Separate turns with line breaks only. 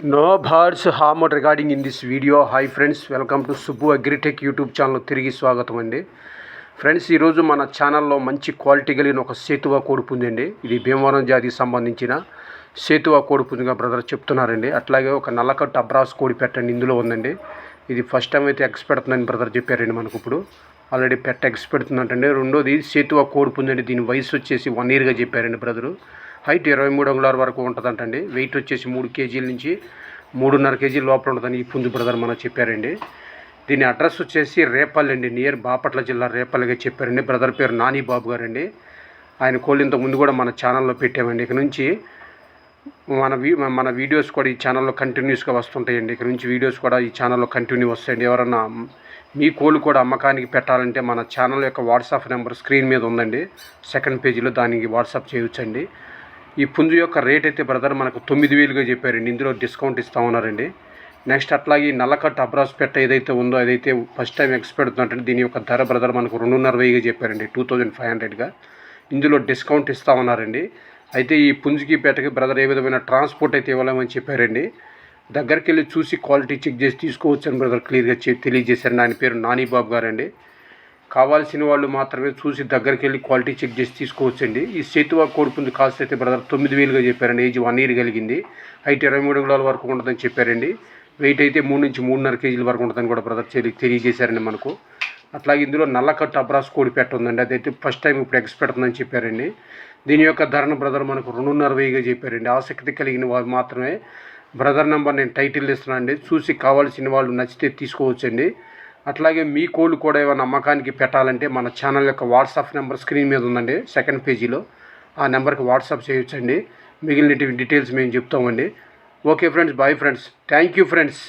No bars హార్మోట్ regarding in this video hi friends welcome to Subbu Agritech YouTube channel తిరిగి స్వాగతం అండి. Friends ఈరోజు మన ఛానల్లో మంచి క్వాలిటీ కలిగిన ఒక సేతువా కోడుపు ఉందండి ఇది భీమవరం జాతికి సంబంధించిన సేతువా కోడుపుందిగా బ్రదర్ చెప్తున్నారండి. అట్లాగే ఒక నల్లకట్టు అబ్రాస్ కోడి పెట్టండి ఇందులో ఉందండి. ఇది ఫస్ట్ టైం అయితే ఎగ్స్ పెడుతుందని బ్రదర్ చెప్పారండి మనకు ఇప్పుడు. ఆల్రెడీ పెట్ట ఎగ్స్ పెడుతుందంటండి. రెండోది సేతువా కోడుపు ఉందండి దీని వయసు వచ్చేసి వన్ ఇయర్గా చెప్పారండి బ్రదరు హైట్ ఇరవై మూడు అంగుళాల వరకు ఉంటుందంటండి. వెయిట్ వచ్చేసి మూడు కేజీల నుంచి మూడున్నర కేజీల లోపల ఉంటుందని ఈ పుంజు బ్రదర్ మనకు చెప్పారండి. దీని అడ్రస్ వచ్చేసి రేపల్లి అండి. నియర్ బాపట్ల జిల్లా రేపల్లిగా చెప్పారండి. బ్రదర్ పేరు నాని బాబు గారండి. ఆయన కోళ్ళు ఇంతకు ముందు కూడా మన ఛానల్లో పెట్టామండి. ఇక నుంచి మన వీ మన వీడియోస్ కూడా ఈ ఛానల్లో కంటిన్యూస్గా వస్తుంటాయండి. ఇక నుంచి వీడియోస్ కూడా ఈ ఛానల్లో కంటిన్యూ వస్తాయండి. ఎవరన్నా మీ కోళ్ళు కూడా అమ్మకానికి పెట్టాలంటే మన ఛానల్ యొక్క వాట్సాప్ నెంబర్ స్క్రీన్ మీద ఉందండి. సెకండ్ పేజీలో దానికి వాట్సాప్ చేయొచ్చండి. ఈ పుంజు యొక్క రేట్ అయితే బ్రదర్ మనకు తొమ్మిది వేలుగా చెప్పారండి ఇందులో డిస్కౌంట్ ఇస్తా ఉన్నారండి. నెక్స్ట్ అట్లాగే ఈ అబ్రాస్ పెట్ట ఏదైతే ఉందో అదైతే ఫస్ట్ టైం ఎక్స్పెక్ట్ అవుతుందంటే దీని యొక్క ధర బ్రదర్ మనకు రెండున్నర వెయ్యిగా చెప్పారండి టూ థౌజండ్ ఫైవ్ హండ్రెడ్గా ఇందులో డిస్కౌంట్ ఇస్తా ఉన్నారండి. అయితే ఈ పుంజుకి పెట్టకి బ్రదర్ ఏ విధమైన ట్రాన్స్పోర్ట్ అయితే ఇవ్వలేమని చెప్పారండి. దగ్గరికి వెళ్ళి చూసి క్వాలిటీ చెక్ చేసి తీసుకోవచ్చని బ్రదర్ క్లియర్గా తెలియజేశారండి ఆయన పేరు నానీబాబు గారండి. కావాల్సిన వాళ్ళు మాత్రమే చూసి దగ్గరికి వెళ్ళి క్వాలిటీ చెక్ చేసి తీసుకోవచ్చండి. ఈ సేతువా కోడిపుంది కాస్ట్ అయితే బ్రదర్ తొమ్మిది వేలుగా చెప్పారండి. ఏజ్ వన్ ఇయర్ కలిగింది. హైట్ ఇరవై మూడు అంగుళాల వరకు ఉంటుందని చెప్పారండి. వెయిట్ అయితే మూడు నుంచి మూడున్నర కేజీల వరకు ఉంటుందని కూడా బ్రదర్ తెలియజేశారండి మనకు. అట్లాగే ఇందులో నల్లకట్టు అబ్రాస్ కోడి పెట్ట ఉందండి. అదైతే ఫస్ట్ టైం ఇప్పుడు ఎక్స్ పెడుతుందని చెప్పారండి. దీని యొక్క ధరను బ్రదర్ మనకు రెండున్నర వెయ్యిగా చెప్పారండి. ఆసక్తి కలిగిన వారు మాత్రమే బ్రదర్ నెంబర్ నేను టైటిల్ ఇస్తున్నాను అండి చూసి కావాల్సిన వాళ్ళు నచ్చితే తీసుకోవచ్చండి. అట్లాగే మీ కోళ్ళు కూడా ఏమైనా అమ్మకానికి పెట్టాలంటే మన ఛానల్ యొక్క వాట్సాప్ నెంబర్ స్క్రీన్ మీద ఉందండి సెకండ్ పేజీలో. ఆ నెంబర్కి వాట్సాప్ చేయొచ్చండి. మిగిలిన డీటెయిల్స్ మేము చెప్తామండి. Okay friends bye friends. Thank you friends.